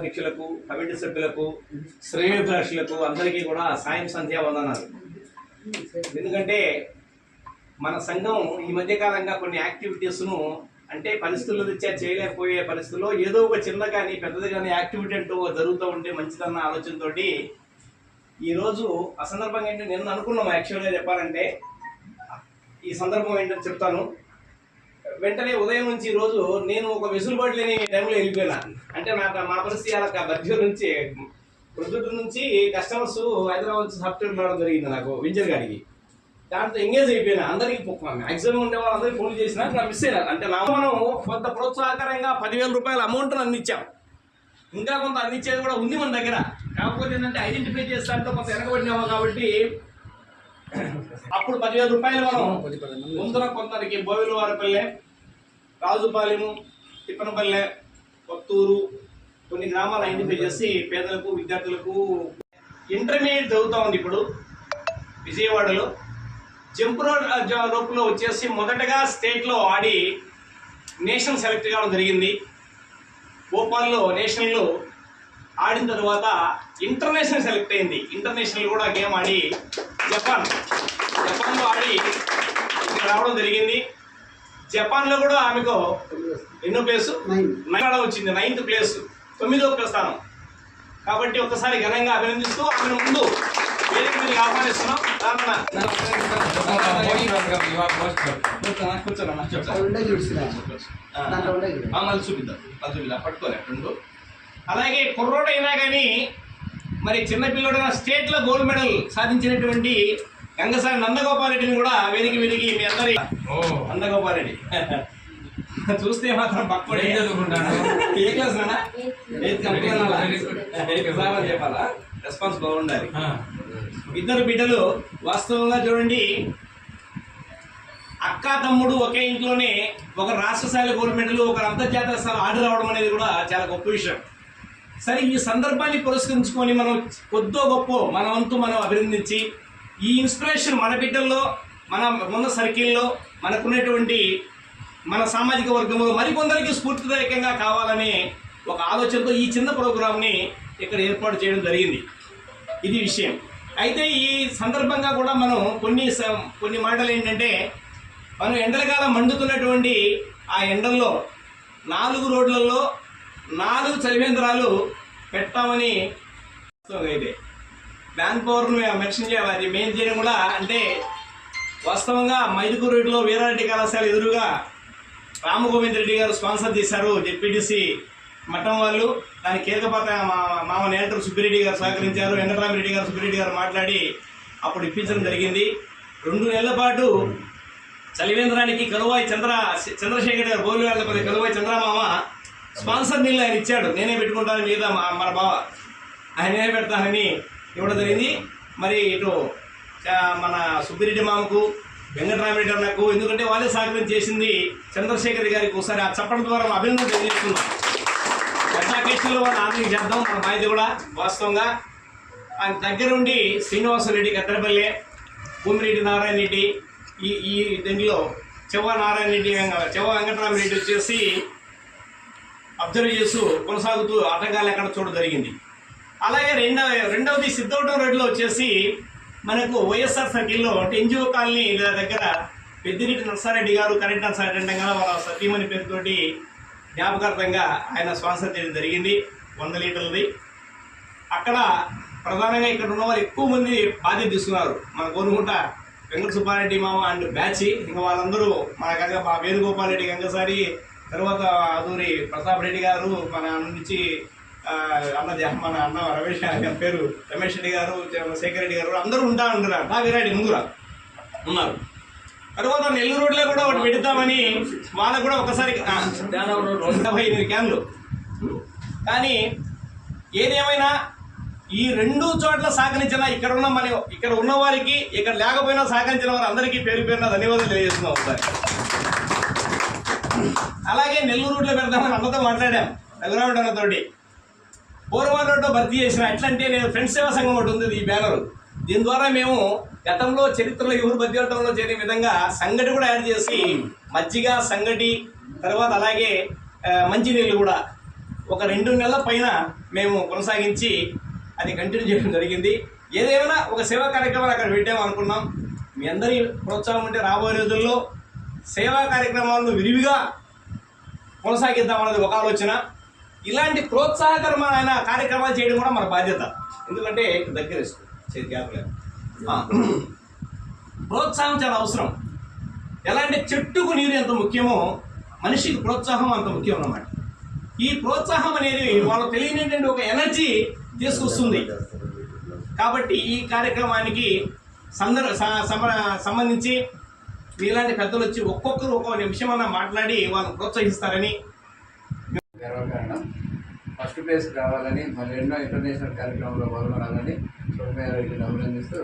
గౌరవాధ్యక్షులకు committee సభ్యులకు శ్రేయోభిలాషులకు అందరికీ కూడా సాయం సంధ్యా వందనాలు. ఎందుకంటే మన సంఘం ఈ మధ్యకాలంగా కొన్ని యాక్టివిటీస్ను అంటే పరిస్థితులు రీత్యా చేయలేకపోయే పరిస్థితుల్లో ఏదో ఒక చిన్న కానీ పెద్దది కానీ యాక్టివిటీ అంటూ జరుగుతూ ఉంటే మంచిదన్న ఆలోచనతో ఈరోజు అసందర్భంగా ఏంటంటే నిన్న అనుకున్నాం యాక్చువల్గా చెప్పాలంటే. ఈ సందర్భం ఏంటో చెప్తాను. వెంటనే ఉదయం నుంచి ఈ రోజు నేను ఒక వెసులుబాటు లేని టైంలో వెళ్ళిపోయినా. అంటే నాకు మా పరిస్థితి అలా బర్జర్ నుంచి ప్రొద్దుట నుంచి కస్టమర్స్ హైదరాబాద్ నుంచి సాఫ్ట్వేర్ రావడం జరిగింది నాకు వింజర్ గాడికి. దాంతో ఎంగేజ్ అయిపోయినా. అందరికీ మ్యాక్సిమం ఉండే వాళ్ళందరికీ ఫోన్ చేసినా నా మిస్ అయినా. అంటే నా మనం కొంత ప్రోత్సాహకరంగా పదివేల రూపాయల అమౌంట్ అందించాం. ఇంకా కొంత అందించేది కూడా ఉంది మన దగ్గర. కాకపోతే ఏంటంటే ఐడెంటిఫై చేస్తా అంటే కొంత వెనకబడినాము కాబట్టి అప్పుడు పదివేల రూపాయలు మనం ముందర కొందరికి బోవిల వారిపల్లె రాజుపాలెము తిప్పనపల్లె కొత్తూరు కొన్ని గ్రామాలు ఐడెంటిఫై చేసి పేదలకు విద్యార్థులకు ఇంటర్మీడియట్ చదువుతా ఉంది ఇప్పుడు విజయవాడలో. జంప్ రోడ్ రోప్లో వచ్చేసి మొదటగా స్టేట్లో ఆడి నేషనల్ సెలెక్ట్ కావడం జరిగింది. భోపాల్లో నేషనల్లో ఆడిన తర్వాత ఇంటర్నేషనల్ సెలెక్ట్ అయింది. ఇంటర్నేషనల్ కూడా గేమ్ ఆడి జపాన్ జపాన్లో ఆడి ఇక్కడ రావడం జరిగింది. జపాన్లో కూడా ఆమెకు ఎన్నో ప్లేస్? నైన్. వచ్చింది నైన్త్ ప్లేస్. తొమ్మిదో స్థానం కాబట్టి ఒకసారి ఘనంగా అభినందిస్తూ ఆమెను ముందు ఆహ్వానిస్తున్నాం. మళ్ళీ చూపిద్దాం. మళ్ళీ చూపిద్దాం. పట్టుకోలే. రెండు అలాగే కుర్రోడైనా కానీ మరి చిన్న పిల్లడైన స్టేట్లో గోల్డ్ మెడల్ సాధించినటువంటి గంగసారి నందగోపాల్ రెడ్డిని కూడా వేదిక మీదికి మీ అందరి నందగోపాల్ రెడ్డి. చూస్తే మాత్రం పక్కడే ఏం క్లాస్? ఎయిత్ కంప్లీట్ చెప్పాలా? రెస్పాన్స్ బాగుండాలి. ఇద్దరు బిడ్డలు వాస్తవంగా చూడండి అక్క తమ్ముడు ఒకే ఇంట్లోనే ఒక రాష్ట్ర స్థాయిలో గోల్డ్ మెడల్ ఒక అంతర్జాతీయ స్థాయిలో ఆర్డర్ రావడం అనేది కూడా చాలా గొప్ప విషయం. సరే ఈ సందర్భాన్ని పురస్కరించుకొని మనం కొద్దో గొప్ప మన వంతు మనం అభినందించి ఈ ఇన్స్పిరేషన్ మన బిడ్డల్లో మన ఉన్న సర్కిల్లో మనకున్నటువంటి మన సామాజిక వర్గంలో మరికొందరికి స్ఫూర్తిదాయకంగా కావాలనే ఒక ఆలోచనతో ఈ చిన్న ప్రోగ్రామ్ని ఇక్కడ ఏర్పాటు చేయడం జరిగింది. ఇది విషయం. అయితే ఈ సందర్భంగా కూడా మనం కొన్ని స- కొన్ని మాటలు ఏంటంటే మనం ఎండలకాలం మండుతున్నటువంటి ఆ ఎండల్లో నాలుగు రోడ్లలో నాలుగు చలివేంద్రాలు పెట్టామని అయితే. బ్యాంక్ పవర్ను మెన్షన్ చేయాలి మెయిన్ చేయడం కూడా అంటే వాస్తవంగా మైదుకూరు రోడ్లో వీరారెడ్డి కళాశాల ఎదురుగా రామగోవింద్ రెడ్డి గారు స్పాన్సర్ చేశారు జెడ్పీటీసీ మఠం వాళ్ళు. దాని కీలక మా మామ నేటర్ సుబ్బిరెడ్డి గారు సహకరించారు. వెంకటరామిరెడ్డి గారు సుబ్బిరెడ్డి గారు మాట్లాడి అప్పుడు ఇప్పించడం జరిగింది. రెండు నెలల పాటు చలివేంద్రానికి కలువాయి చంద్ర చంద్రశేఖర్ గారు బోలుగాళ్ళపల్లి కలువాయి చంద్రమామ స్పాన్సర్ నీళ్ళు ఆయన ఇచ్చాడు. నేనే పెట్టుకుంటాను మీద మా- మన బావ. ఆయన పెడతానని ఇవ్వడం జరిగింది. మరి ఇటు మన సుబ్బిరెడ్డి మామకు వెంకటరామరెడ్డి అన్నకు ఎందుకంటే వాళ్ళే సహకారం చేసింది చంద్రశేఖర్ గారికి ఒకసారి ఆ చప్పటి ద్వారా అభినందన తెలియజేస్తున్నాం. యథాకేశ్వరులు వారిని ఆదరణ చేద్దాం మన బాధ్యత కూడా వాస్తవంగా. ఆయన దగ్గరుండి శ్రీనివాసరెడ్డి గద్దరపల్లె భూమిరెడ్డి నారాయణ రెడ్డి ఈ ఈ దీనిలో చెవ్వ నారాయణ రెడ్డి చెవ్వ వెంకటరామరెడ్డి వచ్చేసి అబ్జర్వ్ చేస్తూ కొనసాగుతూ ఆటంకాలు ఎక్కడ చూడడం జరిగింది. అలాగే రెండవ రెండవది సిద్ధవటం రోడ్లో వచ్చేసి మనకు వైఎస్ఆర్ సర్కిల్లో అంటే ఎన్జిఓ కాలనీ దగ్గర పెద్దిరెడ్డి నర్సారెడ్డి గారు కరెంట్ నర్సారెడ్డి అంటే వాళ్ళ సతీమణి పేరుతోటి జ్ఞాపకార్థంగా ఆయన స్పాన్సర్ చేయడం జరిగింది. వంద లీటర్లది. అక్కడ ప్రధానంగా ఇక్కడ ఉన్న వాళ్ళు ఎక్కువ మంది బాధ్యత తీసుకున్నారు. మన కోనుకుంట వెంకట సుబ్బారెడ్డి మామ అండ్ బ్యాచ్. ఇంకా వాళ్ళందరూ మన గంగ మా వేణుగోపాల్ రెడ్డి గంగసారి తర్వాత అదూరి ప్రతాప్ రెడ్డి గారు మన నుంచి అన్న మన అన్న రమేష్ గారి పేరు. రమేష్ రెడ్డి గారు జ- శేఖర్ రెడ్డి గారు అందరూ ఉంటా ఉంటున్నారు నా విరాడి ముందురా. ఉన్నారు. తర్వాత నెల్లూరు రోడ్లో కూడా ఒకటి పెడతామని వాళ్ళకు కూడా ఒకసారి డెబ్బై ఎనిమిది క్యాన్లు. కానీ ఏదేమైనా ఈ రెండు చోట్ల సహకరించిన ఇక్కడ ఉన్న మన ఇక్కడ ఉన్న వారికి ఇక్కడ లేకపోయినా సహకరించిన వారు అందరికీ పేరు పేరున ధన్యవాదాలు తెలియజేస్తున్నాం ఒకసారి. అలాగే నెల్లూరు రోడ్లో పెడదామని అన్నతో మాట్లాడాం. రఘురాముడు అన్నతోటి. పూర్వం రోడ్లో భర్తీ చేసిన ఎట్లంటే నేను ఫ్రెండ్స్ సేవా సంఘం ఒకటి ఉంది ఈ బ్యానర్ దీని ద్వారా మేము గతంలో చరిత్రలో ఎవరు మధ్యవటంలో చేరే విధంగా సంగటి కూడా యాడ్ చేసి మజ్జిగ సంగటి తర్వాత అలాగే మంచినీళ్ళు కూడా ఒక ఒక రెండు నెలల పైన మేము కొనసాగించి అది కంటిన్యూ చేయడం జరిగింది. ఏదేమైనా ఒక సేవా కార్యక్రమాలు అక్కడ పెట్టాము అనుకున్నాం. మీ అందరి ప్రోత్సాహం ఉంటే రాబోయే రోజుల్లో సేవా కార్యక్రమాలను విరివిగా కొనసాగిద్దామన్నది ఒక ఆలోచన. ఇలాంటి ప్రోత్సాహకరమైన కార్యక్రమాలు చేయడం కూడా మన బాధ్యత. ఎందుకంటే దగ్గర వేసుకో చేతి ప్రోత్సాహం చాలా అవసరం. ఎలా అంటే చెట్టుకు నీరు ఎంత ముఖ్యమో మనిషికి ప్రోత్సాహం అంత ముఖ్యం అన్నమాట. ఈ ప్రోత్సాహం అనేది వాళ్ళకి తెలియనిటువంటి ఒక ఎనర్జీ తీసుకొస్తుంది. కాబట్టి ఈ కార్యక్రమానికి సందర్ సంబంధించి ఇలాంటి పెద్దలు వచ్చి ఒక్కొక్కరు ఒక్కొక్క నిమిషం అన్న మాట్లాడి వాళ్ళని ప్రోత్సహిస్తారని గర్వకారణం ఫస్ట్ ప్లేస్ రావాలని మళ్ళీ ఎన్నో ఇంటర్నేషనల్ కార్యక్రమంలో పాల్గొనాలని సౌమ్య రెడ్డిని అభినందిస్తూ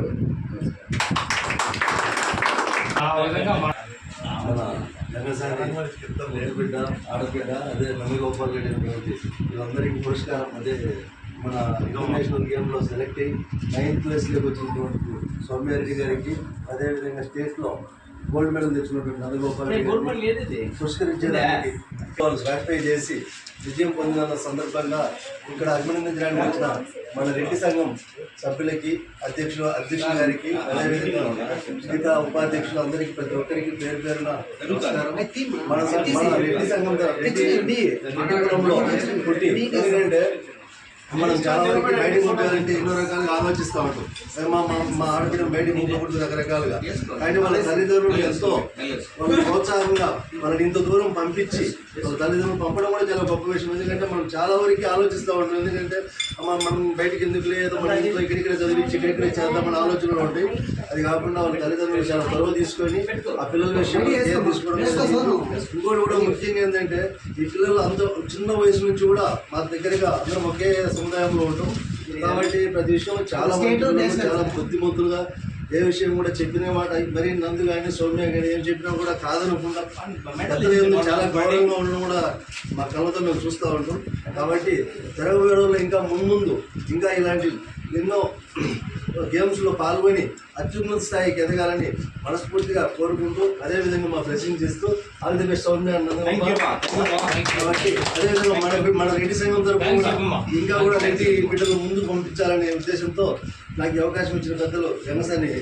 లేడబిడ్డ ఆడబిడ్డ అదే నమ్మగోపాల్ రెడ్డి అనేటువంటి వీళ్ళందరికీ పురస్కారం అదే మన ఇంటర్నేషనల్ గేమ్లో సెలెక్ట్ అయ్యి నైన్త్ ప్లేస్లోకి వచ్చినటువంటి సౌమ్యారెడ్డి గారికి అదేవిధంగా స్టేట్లో గోల్డ్ మెడల్ తెచ్చినటువంటి నందగోపాల్ వాళ్ళు సాటిస్ఫై చేసి విజయం పొందిన సందర్భంగా ఇక్కడ అభినందించడానికి వచ్చిన మన రెడ్డి సంఘం సభ్యులకి అధ్యక్షులు అధ్యక్షుల గారికి అదేవిధంగా మిగతా ఉపాధ్యక్షులు అందరికీ ప్రతి ఒక్కరికి పేరు పేరున నమస్కారం. మన రెడ్డి సంఘం రెడ్డి ఎందుకంటే మనం చాలా వరకు బయటకు ఉంటారంటే ఎన్నో రకాలుగా ఆలోచిస్తూ ఉంటాం. మా మా మా ఆడపిల్ల బయటకు పంపకూడదు రకరకాలుగా. కానీ వాళ్ళ తల్లిదండ్రులు ఎంతో ప్రోత్సాహంగా వాళ్ళని ఇంత దూరం పంపించి తల్లిదండ్రులు పంపడం కూడా చాలా గొప్ప విషయం. ఎందుకంటే మనం చాలా వరకు ఆలోచిస్తూ ఉంటాం. ఎందుకంటే మనం బయటికి ఎందుకు లేదు? మన ఇంట్లో ఇక్కడిక్కడ చదివించి ఇక్కడిక్కడ చేద్దామని ఆలోచనలు ఉంటాయి. అది కాకుండా వాళ్ళ తల్లిదండ్రులు చాలా చొరవ తీసుకొని ఆ పిల్లల విషయంలో తీసుకోవడం. ఇంకోటి కూడా ముఖ్యంగా ఏంటంటే ఈ పిల్లలు అంత చిన్న వయసు నుంచి కూడా మా దగ్గరగా అందరం ఒకే సముదాయంలో ఉంటాం. కాబట్టి ప్రతి విషయం చాలా మంది చాలా బుద్ధిమంతులుగా ఏ విషయం కూడా చెప్పిన మాట మరి నందు కానీ సౌమ్య కానీ ఏం చెప్పినా కూడా కాదనకుండా చాలా గౌరవంగా ఉండడం కూడా మా కళ్ళతో మేము చూస్తూ ఉంటాం. కాబట్టి రోజుల్లో ఇంకా మున్ముందు ఇంకా ఇలాంటి ఎన్నో గేమ్స్లో పాల్గొని అత్యున్నత స్థాయికి ఎదగాలని మనస్ఫూర్తిగా కోరుకుంటూ అదేవిధంగా మా బ్లెస్సింగ్ చేస్తూ ఆల్ ది బెస్ట్ సౌమ్య అన్నది కాబట్టి అదేవిధంగా మన మన రెడ్డి సంఘం తరఫున కూడా ఇంకా కూడా రెడ్డి బిడ్డలు ముందు పంపించాలనే ఉద్దేశంతో నాకు ఈ అవకాశం ఇచ్చిన పెద్దలు వెంగసాని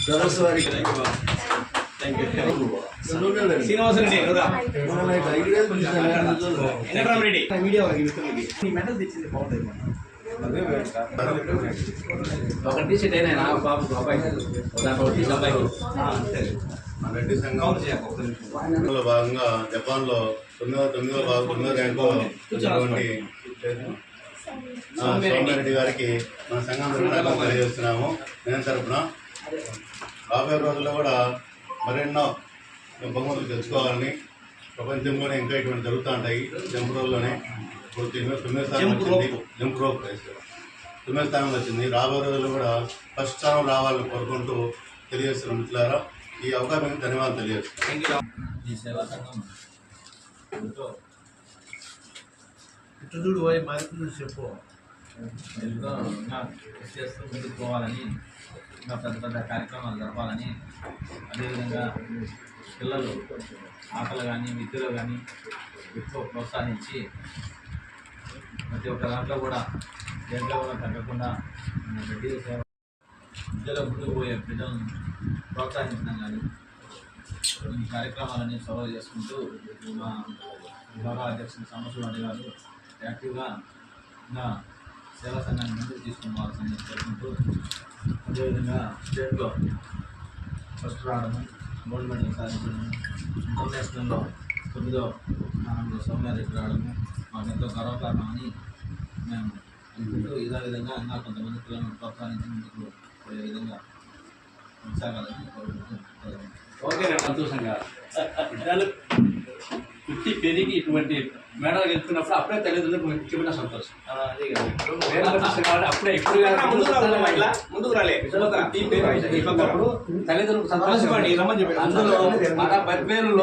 బ్రదర్స్ వారికి శ్రీనివాసరెడ్డి మీడియా మెడల్ తెచ్చింది బాగుంటుంది ఒక టీ షర్ట్ అయినా బాబు అబ్బాయి. దాంట్లో భాగంగా జపాన్లో తొమ్మిదో తొమ్మిదో భాగం తొమ్మిదో ర్యాంకు సోమిరెడ్డి గారికి మన సంఘం తరఫున తెలియజేస్తున్నాము. నేను తరఫున రాబోయే రోజుల్లో కూడా మరెన్నో బహుమతులు తెచ్చుకోవాలని ప్రపంచంలోనే ఇంకా ఇటువంటి జరుగుతూ ఉంటాయి. జంప్ ఇప్పుడు తొమ్మిది తొమ్మిది స్థానం వచ్చింది. Jump rope. తొమ్మిది స్థానం వచ్చింది రాబోయే రోజుల్లో కూడా ఫస్ట్ స్థానం రావాలని కోరుకుంటూ తెలియజేస్తున్నాం మిత్రులారా ఈ అవకాశానికి ధన్యవాదాలు తెలియజేస్తున్నాం ఇటుదుడు పోయి మార్పులు చెప్పు చేస్తూ ముందుకు పోవాలని ఇంకా పెద్ద పెద్ద కార్యక్రమాలు జరపాలని అదేవిధంగా పిల్లలు ఆటలు కానీ విద్యలో కానీ ఎక్కువ ప్రోత్సహించి ప్రతి ఒక్క దాంట్లో కూడా దేంట్లో కూడా తగ్గకుండా మన సేవ విద్యలో ముందుకు పోయే బిడ్డలను ప్రోత్సహించడం కానీ ఈ కార్యక్రమాలన్నీ చొరవ చేసుకుంటూ మా విభాగ అధ్యక్షులు సాంబశివాడి గారు యాక్టివ్గా ఇంకా సేవా సంఘాన్ని ముందుకు తీసుకుని కోరుకుంటూ అదేవిధంగా స్టేట్లో ఫస్ట్ రావడము గోల్డ్ మెడల్ సాధించడము ఇంటర్నేషనల్లో తొమ్మిదో స్థానంలో సౌమ్యారెడ్డి రావడము మాకు ఎంతో గర్వకారణమని మేము అనుకుంటూ ఇదే విధంగా ఇంకా కొంతమంది పిల్లలను ప్రోత్సహించి ముందుకు పోయే విధంగా కొనసాగాలని కోరుకుంటూ ఓకే సంతోషంగా పుట్టి పెరిగి ఇటువంటి మేడలు గెలుచుకున్నప్పుడు అప్పుడే తల్లిదండ్రులకు ముఖ్యమైన సంతోషం. అదే కాబట్టి అప్పుడే ఇప్పుడు. తల్లిదండ్రులకు సంతోషం రమ్మని చెప్పండి. అందులో మన పెద్దలు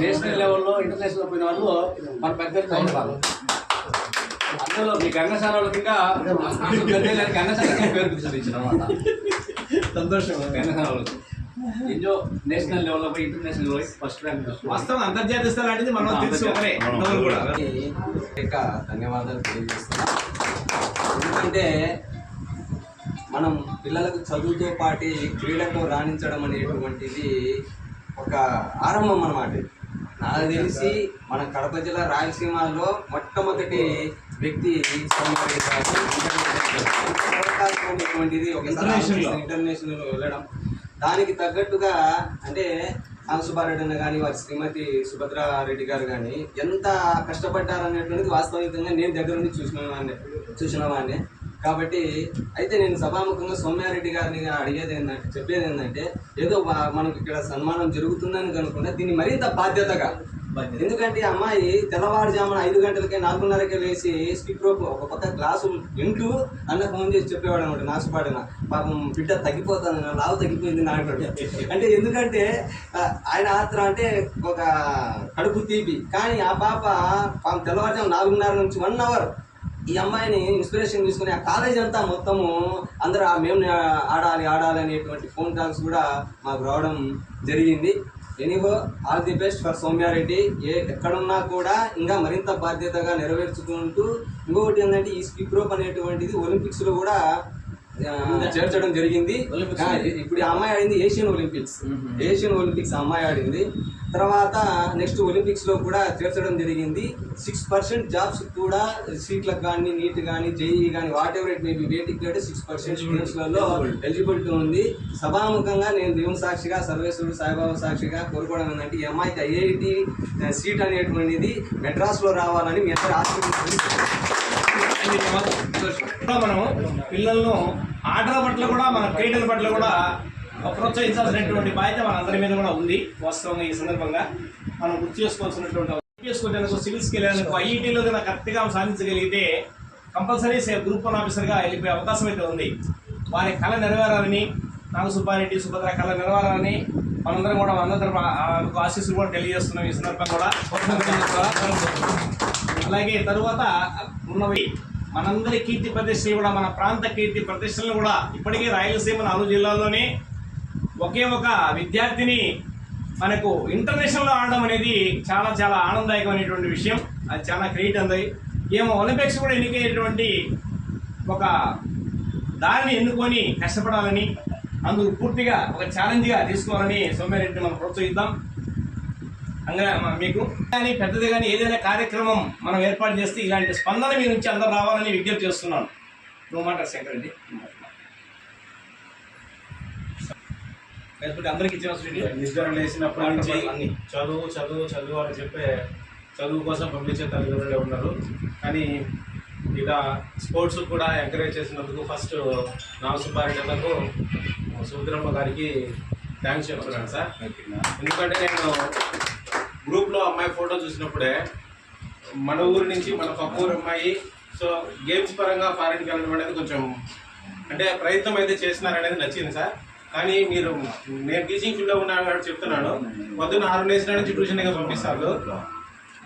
నేషనల్ లెవెల్లో ఇంటర్నేషనల్ పోయిన వాళ్ళు మన పెద్దలు చదువుతారు అందులో మీ వాళ్ళకి ఇంకా గంగసాల పేరు సంతోషం. గంగసాల ఎంజో నేషనల్ లెవెల్లో పోయి ఇంటర్నేషనల్ లెవెల్ ఫస్ట్ ర్యాంక్ వాస్తవం అంతర్జాతీయ స్థాయి లాంటిది మనం తెలుసు కూడా. ఇక ధన్యవాదాలు తెలియజేస్తున్నా. ఎందుకంటే మనం పిల్లలకు చదువుతో పాటు క్రీడలో రాణించడం అనేటువంటిది ఒక ఆరంభం అన్నమాట. నాకు తెలిసి మన కడప జిల్లా రాయలసీమలో మొట్టమొదటి వ్యక్తి ఇంటర్నేషనల్ వెళ్ళడం. దానికి తగ్గట్టుగా అంటే సుబ్బారెడ్డి అన్న కానీ వారి శ్రీమతి సుభద్రారెడ్డి గారు కానీ ఎంత కష్టపడ్డారనేటువంటిది వాస్తవికంగా నేను దగ్గర నుండి చూసిన వాడిని చూసిన వాడిని కాబట్టి అయితే నేను సభాముఖంగా సౌమ్యారెడ్డి గారిని అడిగేది ఏంటంటే చెప్పేది ఏంటంటే ఏదో మనకి ఇక్కడ సన్మానం జరుగుతుందని కనుకుంటే దీన్ని మరింత బాధ్యతగా ఎందుకంటే ఈ అమ్మాయి తెల్లవారుజామున ఐదు గంటలకే నాలుగున్నరకే లేచి స్కిప్ రోప్ ఒక పక్క క్లాసు వింటూ అన్న ఫోన్ చేసి చెప్పేవాడు అనమాట నాసుపాడిన పాపం బిడ్డ తగ్గిపోతుంది లావు తగ్గిపోయింది నాకు అంటే ఎందుకంటే ఆయన ఆత్ర అంటే ఒక కడుపు తీపి. కానీ ఆ పాప పాపం తెల్లవారుజాము నాలుగున్నర నుంచి వన్ అవర్ ఈ అమ్మాయిని ఇన్స్పిరేషన్ తీసుకుని ఆ కాలేజ్ అంతా మొత్తము అందరూ మేము ఆడాలి ఆడాలి అనేటువంటి ఫోన్ కాల్స్ కూడా మాకు రావడం జరిగింది. Anyway all the best for Soumya Reddy ఏ ఎక్కడున్నా కూడా ఇంకా మరింత బాధ్యతగా నెరవేర్చుకుంటూ ఇంకొకటి ఏంటంటే ఈ స్కిప్ రోప్ అనేటువంటిది ఒలింపిక్స్లో కూడా చేర్చడం జరిగింది. ఇప్పుడు ఈ అమ్మాయి ఆడింది ఏషియన్ ఒలింపిక్స్. ఏషియన్ ఒలింపిక్స్ అమ్మాయి ఆడింది. తర్వాత నెక్స్ట్ ఒలింపిక్స్లో కూడా చేర్చడం జరిగింది. సిక్స్ పర్సెంట్ జాబ్స్ కూడా సీట్లకు కానీ నీట్ కానీ జేఈ కానీ వాట్ ఎవర్ ఇట్ మేబీ వేటికి కూడా సిక్స్ పర్సెంట్ స్టూడెంట్స్లలో ఎలిజిబిలిటీ ఉంది. సభాముఖంగా నేను దేవుని సాక్షిగా సర్వేశ్వరుడు సాయిబాబా సాక్షిగా కోరుకోవడం ఏంటంటే ఈ అమ్మాయికి ఐఐటి సీట్ అనేటువంటిది మెడ్రాస్లో రావాలని మీ అందరూ ఆశీర్వదించారు మనం పిల్లలను ఆటల పట్ల కూడా మన క్రీడల పట్ల కూడా ప్రోత్సహించాల్సినటువంటి బాధ్యత మన అందరి మీద కూడా ఉంది వాస్తవంగా ఈ సందర్భంగా. మనం గుర్తు చేసుకోవాల్సినటువంటి చేసుకోవడానికి సివిల్ స్కిల్ ఐఈటీలో కనుక కరెక్ట్గా సాధించగలిగితే కంపల్సరీ గ్రూప్ వన్ ఆఫీసర్గా వెళ్ళిపోయే అవకాశం అయితే ఉంది. వారి కళ నెరవేరాలని నాగ సుబ్బారెడ్డి సుభద్ర కళ నెరవేరాలని మనందరం కూడా అందరి ఆశీస్సులు కూడా తెలియజేస్తున్నాం ఈ సందర్భంగా కూడా. అలాగే తరువాత ఉన్నవి మనందరి కీర్తి ప్రతిష్టలు కూడా మన ప్రాంత కీర్తి ప్రతిష్టలను కూడా ఇప్పటికే రాయలసీమ నాలుగు జిల్లాల్లోనే ఒకే ఒక విద్యార్థిని మనకు ఇంటర్నేషనల్లో ఆడడం అనేది చాలా చాలా ఆనందదాయకమైనటువంటి విషయం. అది చాలా క్రియేట్ అంది. ఏమో ఒలింపిక్స్ కూడా ఎన్నికయ్యేటువంటి ఒక దారిని ఎన్నుకొని కష్టపడాలని అందుకు పూర్తిగా ఒక ఛాలెంజ్గా తీసుకోవాలని సౌమ్యారెడ్డిని మనం ప్రోత్సహిద్దాం. అంగా మీకు. కానీ పెద్దది కానీ ఏదైనా కార్యక్రమం మనం ఏర్పాటు చేస్తే ఇలాంటి స్పందన మీ నుంచి అందరు రావాలని విజ్ఞప్తి చేస్తున్నాను. నువ్వు మాట శంకర్ రెడ్డి అందరికి ఇచ్చిన నుంచి అన్ని. చదువు చదువు చదువు అని చెప్పే చదువు కోసం పంపించే తల్లిదండ్రులే ఉన్నారు. కానీ ఇలా స్పోర్ట్స్ కూడా ఎంకరేజ్ చేసినందుకు ఫస్ట్ నాగ సుబ్బారెడ్డి అన్నకు సుభద్రమ్మ గారికి థ్యాంక్స్ చెప్తున్నాను సార్. ఎందుకంటే నేను గ్రూప్లో అమ్మాయి ఫోటో చూసినప్పుడే మన ఊరు నుంచి మన పక్క ఊరు అమ్మాయి సో గేమ్స్ పరంగా ఫారెన్కి వెళ్ళడం అనేది కొంచెం అంటే ప్రయత్నం అయితే చేస్తున్నారనేది నచ్చింది సార్. కానీ మీరు నేను టీచింగ్ ఫీల్డ్లో ఉన్నాను కాబట్టి చెప్తున్నాను. పొద్దున్న ఆరు నేసిన నుంచి ట్యూషన్గా పంపిస్తారు.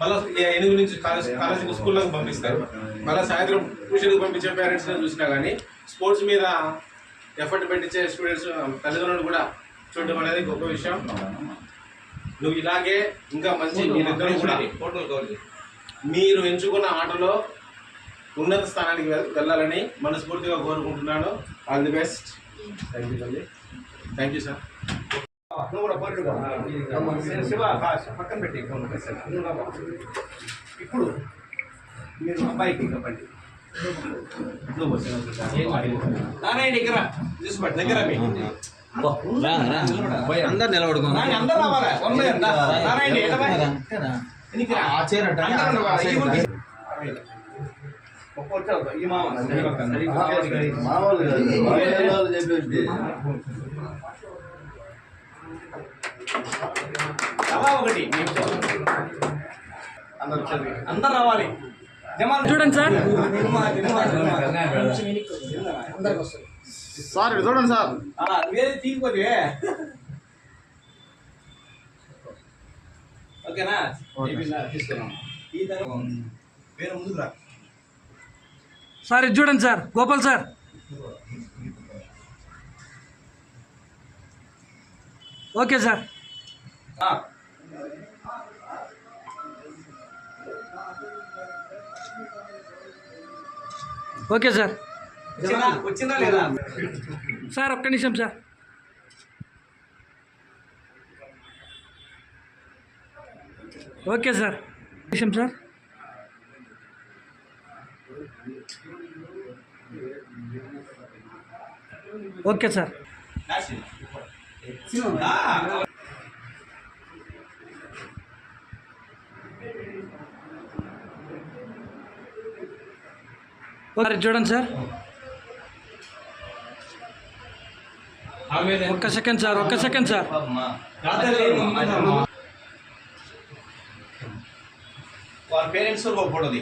మళ్ళీ ఎనిమిది నుంచి కాలేజ్ కాలేజీకి స్కూల్లోకి పంపిస్తారు. మళ్ళీ సాయంత్రం ట్యూషన్కి పంపించే పేరెంట్స్ చూసినా కానీ స్పోర్ట్స్ మీద ఎఫర్ట్ పెట్టించే స్టూడెంట్స్ తల్లిదండ్రులు కూడా చూడడం అనేది గొప్ప విషయం. నువ్వు ఇలాగే ఇంకా మంచి మీరిద్దరూ కూడా. మీరు ఎంచుకున్న ఆటలో ఉన్నత స్థానానికి వెళ్ళాలని మనస్ఫూర్తిగా కోరుకుంటున్నాను. All the best thank you తల్లి. థ్యాంక్ యూ సార్ నువ్వు పక్కన పెట్టి నువ్వు. ఇప్పుడు మీరు అబ్బాయికి చెప్పండి నారాయణ దగ్గర తీసుకోండి దగ్గర మీ. అందరు నిలబడుకో. నాని, అందరూ రావాలా. One by. నారాయణ ఒకటి. అందరు రావాలి. జమాల్. చూడండి సార్. సార్ చూడండి సార్. వేరే తీసుకోతే ఓకేనా? వేరే ముందుకు రా. సార్ ఇది చూడండి sir Gopal sir. Okay sir. Okay sir. వచ్చిందా? వచ్చిందా లేదా? సార్ ఒక్క నిమిషం సార్. Okay sir. నిమిషం సార్. Okay sir. ఆ, ఒకసారి చూడండి సార్. ఒక్క సెకండ్ సార్ ఒక్క సెకండ్ సార్. రాత్రి వాళ్ళ పేరెంట్స్ ఒక ఫోటోది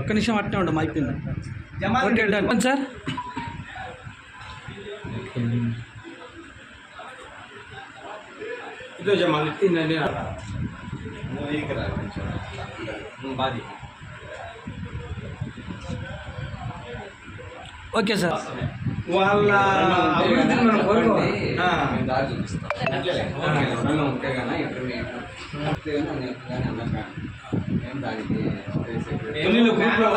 ఒక్క నిమిషం అట్నే ఉండము అయిపోయింది జమాల్ ఓకే డన్. సార్. ఇదో జమాల్ బాది. Okay sir. వాళ్ళ అభివృద్ధిని మనం గ్రూప్లో